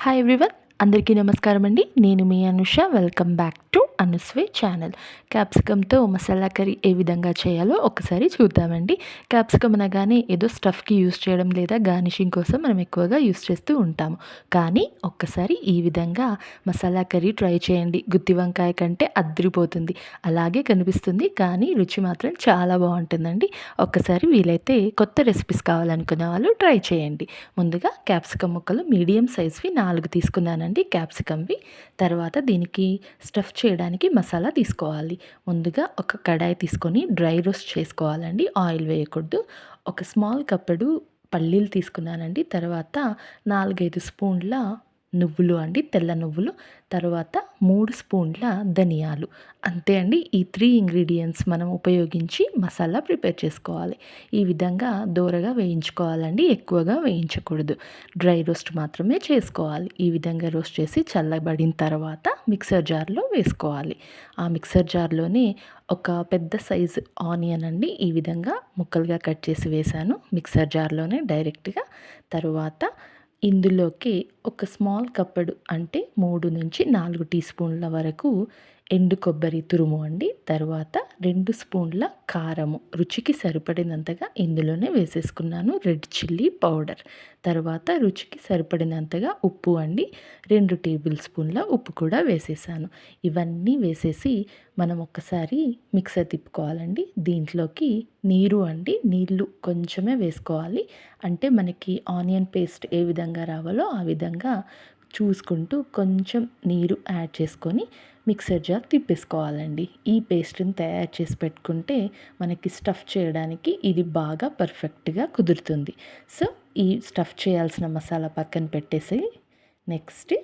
Hi everyone అందరికీ నమస్కారం అండి. నేను మీ అనుష. వెల్కమ్ బ్యాక్ టు అనుస్వే ఛానల్ క్యాప్సికమ్తో మసాలా కర్రీ ఏ విధంగా చేయాలో ఒకసారి చూద్దామండి. క్యాప్సికమ్ అనగానే ఏదో స్టఫ్కి యూస్ చేయడం లేదా గార్నిషింగ్ కోసం మనం ఎక్కువగా యూస్ చేస్తూ ఉంటాము. కానీ ఒక్కసారి ఈ విధంగా మసాలా కర్రీ ట్రై చేయండి. గుత్తి వంకాయ కంటే అద్దరిపోతుంది. అలాగే కనిపిస్తుంది కానీ రుచి మాత్రం చాలా బాగుంటుందండి. ఒక్కసారి వీలైతే కొత్త రెసిపీస్ కావాలనుకున్న వాళ్ళు ట్రై చేయండి. ముందుగా క్యాప్సికమ్ ముక్కలు మీడియం సైజ్వి నాలుగు తీసుకున్నానండి. క్యాప్సికమ్వి తర్వాత దీనికి స్టఫ్ చేయడానికి మసాలా తీసుకోవాలి. ముందుగా ఒక కడాయి తీసుకొని డ్రై రోస్ట్ చేసుకోవాలండి ఆయిల్ వేయకూడదు. ఒక స్మాల్ కప్పుడు పల్లీలు తీసుకున్నానండి తర్వాత నాలుగైదు స్పూన్ల నువ్వులు అండి తెల్ల నువ్వులు తర్వాత మూడు స్పూన్ల ధనియాలు. అంతే అండి ఈ త్రీ ఇంగ్రీడియంట్స్ మనం ఉపయోగించి మసాలా ప్రిపేర్ చేసుకోవాలి. ఈ విధంగా దోరగా వేయించుకోవాలండి ఎక్కువగా వేయించకూడదు. డ్రై రోస్ట్ మాత్రమే చేసుకోవాలి. ఈ విధంగా రోస్ట్ చేసి చల్లబడిన తర్వాత మిక్సర్ జార్లో వేసుకోవాలి. ఆ మిక్సర్ జార్లోనే ఒక పెద్ద సైజు ఆనియన్ అండి ఈ విధంగా ముక్కలుగా కట్ చేసి వేశాను. మిక్సర్ జార్లోనే డైరెక్ట్గా తరువాత ఇందులోకి ఒక స్మాల్ కప్పడు అంటే మూడు నుంచి నాలుగు టీ స్పూన్ల వరకు ఎండు కొబ్బరి తురుము అండి తర్వాత రెండు స్పూన్ల కారము. రుచికి సరిపడినంతగా ఇందులోనే వేసేసుకున్నాను. Red chilli powder. తర్వాత రుచికి సరిపడినంతగా ఉప్పు అండి రెండు టేబుల్ స్పూన్ల ఉప్పు కూడా వేసేసాను. ఇవన్నీ వేసేసి మనం ఒక్కసారి మిక్సర్ తిప్పుకోవాలండి. దీంట్లోకి నీరు అండి నీళ్ళు కొంచెమే వేసుకోవాలి. అంటే మనకి ఆనియన్ పేస్ట్ ఏ విధంగా రావాలో ఆ విధంగా చూసుకుంటూ కొంచెం నీరు యాడ్ చేసుకొని మిక్సర్ జార్ తిప్పేసుకోవాలండి. ఈ పేస్ట్ని తయారు చేసి పెట్టుకుంటే మనకి స్టఫ్ చేయడానికి ఇది బాగా పర్ఫెక్ట్గా కుదురుతుంది. సో ఈ స్టఫ్ చేయాల్సిన మసాలా పక్కన పెట్టేసి నెక్స్ట్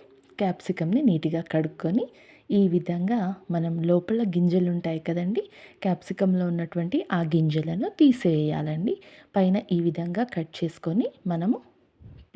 క్యాప్సికమ్ని నీట్గా కడుక్కొని ఈ విధంగా మనం లోపల గింజలు ఉంటాయి కదండి క్యాప్సికంలో ఉన్నటువంటి ఆ గింజలను తీసేయాలండి. పైన ఈ విధంగా కట్ చేసుకొని మనము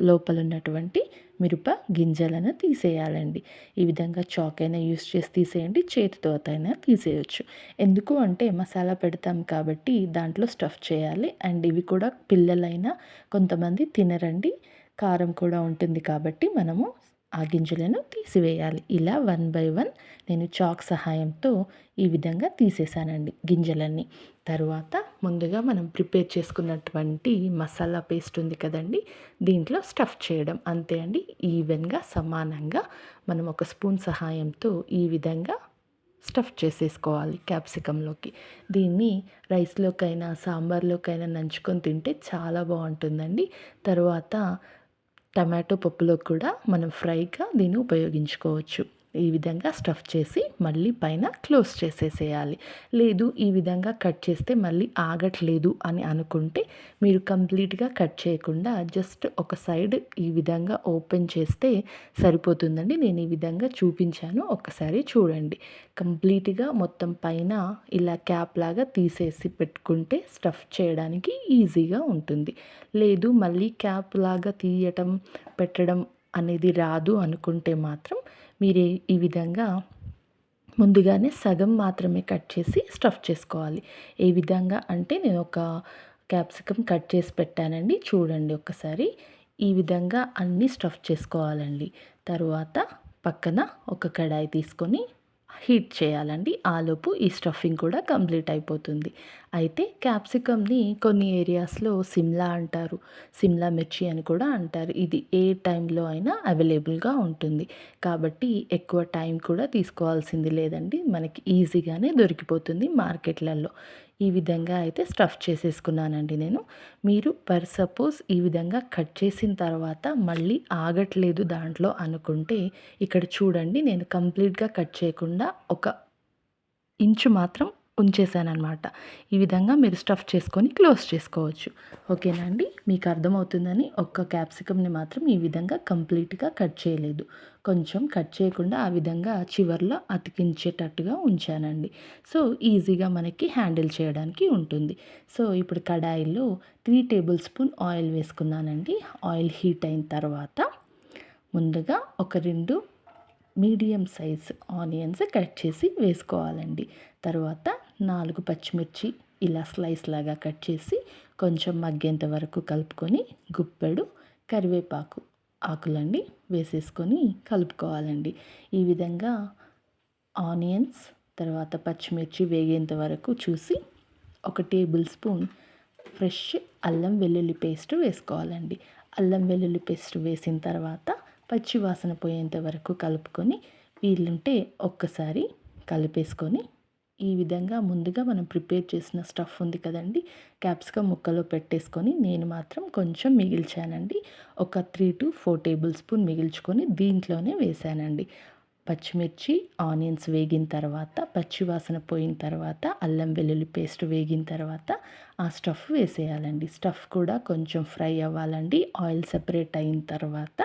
లోపల ఉన్నటువంటి మిరప గింజలను తీసేయాలండి. ఈ విధంగా చాక్ అయినా యూస్ చేసి తీసేయండి చేతితో అయినా తీసేయచ్చు. ఎందుకు అంటే మసాలా పెడతాం కాబట్టి దాంట్లో స్టఫ్ చేయాలి. అండ్ ఇవి కూడా పిల్లలైనా కొంతమంది తినరండి. కారం కూడా ఉంటుంది కాబట్టి మనము ఆ గింజలను తీసివేయాలి. ఇలా వన్ బై వన్ నేను చాక్ సహాయంతో ఈ విధంగా తీసేసానండి గింజలన్నీ. తర్వాత ముందుగా మనం ప్రిపేర్ చేసుకున్నటువంటి మసాలా పేస్ట్ ఉంది కదండి దీంట్లో స్టఫ్ చేయడం. అంతే అండి ఈవెన్గా సమానంగా మనం ఒక స్పూన్ సహాయంతో ఈ విధంగా స్టఫ్ చేసేసుకోవాలి క్యాప్సికంలోకి దీన్ని రైస్లోకైనా సాంబార్లోకైనా నంచుకొని తింటే చాలా బాగుంటుందండి. తర్వాత టమాటో పప్పులో కూడా మనం ఫ్రైగా దీన్ని ఉపయోగించుకోవచ్చు. ఈ విధంగా స్టఫ్ చేసి మళ్ళీ పైన క్లోజ్ చేసేసేయాలి. లేదు ఈ విధంగా కట్ చేస్తే మళ్ళీ ఆగట్లేదు అని అనుకుంటే మీరు కంప్లీట్గా కట్ చేయకుండా జస్ట్ ఒక సైడ్ ఈ విధంగా ఓపెన్ చేస్తే సరిపోతుందండి. నేను ఈ విధంగా చూపించాను. ఒకసారి చూడండి. కంప్లీట్గా మొత్తం పైన ఇలా క్యాప్ లాగా తీసేసి పెట్టుకుంటే స్టఫ్ చేయడానికి ఈజీగా ఉంటుంది. లేదు మళ్ళీ క్యాప్ లాగా తీయటం పెట్టడం అనేది రాదు అనుకుంటే మాత్రం మీరు ఈ విధంగా ముందుగానే సగం మాత్రమే కట్ చేసి స్టఫ్ చేసుకోవాలి. ఏ విధంగా అంటే నేను ఒక క్యాప్సికమ్ కట్ చేసి పెట్టానండి. చూడండి ఒకసారి ఈ విధంగా అన్నీ స్టఫ్ చేసుకోవాలండి. తర్వాత పక్కన ఒక కడాయి తీసుకొని హీట్ చేయాలండి. ఆలోపు ఈ స్టఫింగ్ కూడా కంప్లీట్ అయిపోతుంది. అయితే క్యాప్సికమ్ని కొన్ని ఏరియాస్లో సిమ్లా అంటారు. సిమ్లా మిర్చి అని కూడా అంటారు. ఇది ఏ టైంలో అయినా అవైలబుల్గా ఉంటుంది. కాబట్టి ఎక్కువ టైం కూడా తీసుకోవాల్సింది లేదండి. మనకి ఈజీగానే దొరికిపోతుంది మార్కెట్లలో. ఈ విధంగా అయితే స్టఫ్ చేసేసుకున్నానండి నేను. మీరు పర్ సపోజ్ ఈ విధంగా కట్ చేసిన తర్వాత మళ్ళీ ఆగట్లేదు దాంట్లో అనుకుంటే ఇక్కడ చూడండి నేను కంప్లీట్గా కట్ చేయకుండా ఒక ఇంచు మాత్రం ఉంచేసానమాట ఈ విధంగా మీరు స్టఫ్ చేసుకొని క్లోజ్ చేసుకోవచ్చు. ఓకేనా అండి? మీకు అర్థమవుతుందని ఒక్క క్యాప్సికమ్ని మాత్రం ఈ విధంగా కంప్లీట్గా కట్ చేయలేదు. కొంచెం కట్ చేయకుండా ఆ విధంగా చివర్లో అతికించేటట్టుగా ఉంచానండి. సో ఈజీగా మనకి హ్యాండిల్ చేయడానికి ఉంటుంది. సో ఇప్పుడు కడాయిలో త్రీ టేబుల్ స్పూన్ ఆయిల్ వేసుకున్నానండి. ఆయిల్ హీట్ అయిన తర్వాత ముందుగా ఒక రెండు మీడియం సైజ్ ఆనియన్స్ కట్ చేసి వేసుకోవాలండి. తర్వాత నాలుగు పచ్చిమిర్చి ఇలా స్లైస్ లాగా కట్ చేసి కొంచెం మగ్గేంత వరకు కలుపుకొని గుప్పెడు కరివేపాకు ఆకులండి వేసేసుకొని కలుపుకోవాలండి. ఈ విధంగా ఆనియన్స్ తర్వాత పచ్చిమిర్చి వేగేంత వరకు చూసి ఒక టేబుల్ స్పూన్ ఫ్రెష్ అల్లం వెల్లుల్లి పేస్ట్ వేసుకోవాలండి. అల్లం వెల్లుల్లి పేస్ట్ వేసిన తర్వాత పచ్చి వాసన పోయేంత వరకు కలుపుకొని వీలుంటే ఒక్కసారి కలిపేసుకొని ఈ విధంగా ముందుగా మనం ప్రిపేర్ చేసిన స్టఫ్ ఉంది కదండి క్యాప్సికమ్ ముక్కలో పెట్టేసుకొని నేను మాత్రం కొంచెం మిగిల్చానండి. ఒక three to four tablespoon మిగిల్చుకొని దీంట్లోనే వేసానండి. పచ్చిమిర్చి ఆనియన్స్ వేగిన తర్వాత పచ్చివాసన పోయిన తర్వాత అల్లం వెల్లుల్లి పేస్ట్ వేగిన తర్వాత ఆ స్టఫ్ వేసేయాలండి. స్టఫ్ కూడా కొంచెం ఫ్రై అవ్వాలండి. ఆయిల్ సెపరేట్ అయిన తర్వాత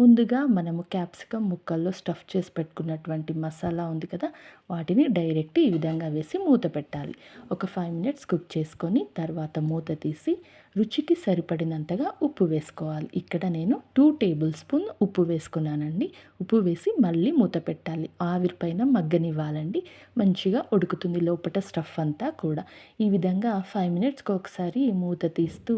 ముందుగా మనము క్యాప్సికమ్ ముక్కల్లో స్టఫ్ చేసి పెట్టుకున్నటువంటి మసాలా ఉంది కదా వాటిని డైరెక్ట్ ఈ విధంగా వేసి మూత పెట్టాలి. ఒక ఫైవ్ మినిట్స్ కుక్ చేసుకొని తర్వాత మూత తీసి రుచికి సరిపడినంతగా ఉప్పు వేసుకోవాలి. ఇక్కడ నేను టూ టేబుల్ స్పూన్ ఉప్పు వేసుకున్నానండి. ఉప్పు వేసి మళ్ళీ మూత పెట్టాలి. ఆవిరిపైన మగ్గనివ్వాలండి. మంచిగా ఉడుకుతుంది లోపల స్టఫ్ అంతా కూడా. ఈ విధంగా ఫైవ్ మినిట్స్ మినిట్స్కి ఒకసారి మూత తీస్తూ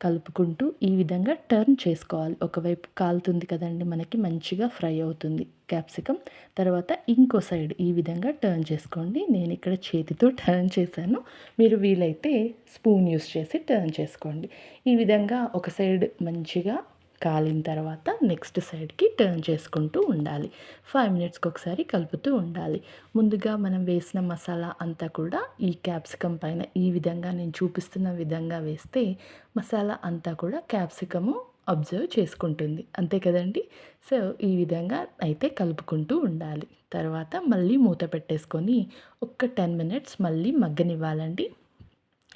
కలుపుకుంటూ ఈ విధంగా టర్న్ చేసుకోవాలి. ఒకవైపు కాలుతుంది కదండి మనకి మంచిగా ఫ్రై అవుతుంది క్యాప్సికమ్. తర్వాత ఇంకో సైడ్ ఈ విధంగా టర్న్ చేసుకోండి. నేను ఇక్కడ చేతితో టర్న్ చేశాను. మీరు వీలైతే స్పూన్ యూస్ చేసి టర్న్ చేసుకోండి. ఈ విధంగా ఒక సైడ్ మంచిగా కాలిన తర్వాత నెక్స్ట్ సైడ్కి టర్న్ చేసుకుంటూ ఉండాలి. ఫైవ్ మినిట్స్కి ఒకసారి కలుపుతూ ఉండాలి. ముందుగా మనం వేసిన మసాలా అంతా కూడా ఈ క్యాప్సికమ్ పైన ఈ విధంగా నేను చూపిస్తున్న విధంగా వేస్తే మసాలా అంతా కూడా క్యాప్సికము అబ్జర్వ్ చేసుకుంటుంది. అంతే కదండి? సో ఈ విధంగా అయితే కలుపుకుంటూ ఉండాలి. తర్వాత మళ్ళీ మూత పెట్టేసుకొని ఒక్క టెన్ మినిట్స్ మళ్ళీ మగ్గనివ్వాలండి.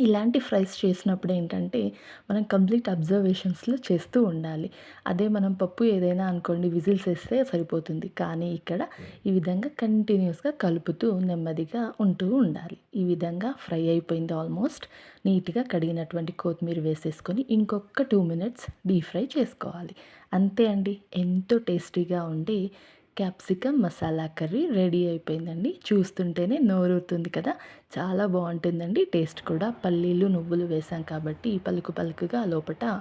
ఇలాంటి ఫ్రైస్ చేసినప్పుడు ఏంటంటే మనం కంప్లీట్ అబ్జర్వేషన్స్లో చేస్తూ ఉండాలి. అదే మనం పప్పు ఏదైనా అనుకోండి విజిల్స్ వేస్తే సరిపోతుంది. కానీ ఇక్కడ ఈ విధంగా కంటిన్యూస్గా కలుపుతూ నెమ్మదిగా ఉంటూ ఉండాలి. ఈ విధంగా ఫ్రై అయిపోయింది ఆల్మోస్ట్. నీట్గా కడిగినటువంటి కొత్తిమీర వేసేసుకొని ఇంకొక టూ మినిట్స్ డీప్ ఫ్రై చేసుకోవాలి. అంతే అండి. ఎంతో టేస్టీగా ఉండి క్యాప్సికమ్ మసాలా కర్రీ రెడీ అయిపోయిందండి. చూస్తుంటేనే నోరూరుతుంది కదా. చాలా బాగుంటుందండి. టేస్ట్ కూడా. పల్లీలు నువ్వులు వేసాం కాబట్టి పలుకు పలుకుగా లోపల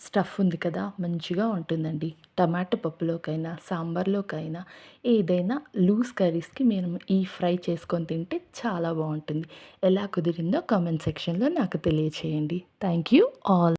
స్టఫ్ ఉంది కదా. మంచిగా ఉంటుందండి. టమాటో పప్పులోకైనా సాంబార్లోకైనా ఏదైనా లూజ్ కర్రీస్కి మేము ఈ ఫ్రై చేసుకొని తింటే చాలా బాగుంటుంది. ఎలా కుదిరిందో కామెంట్ సెక్షన్లో నాకు తెలియచేయండి. Thank you all.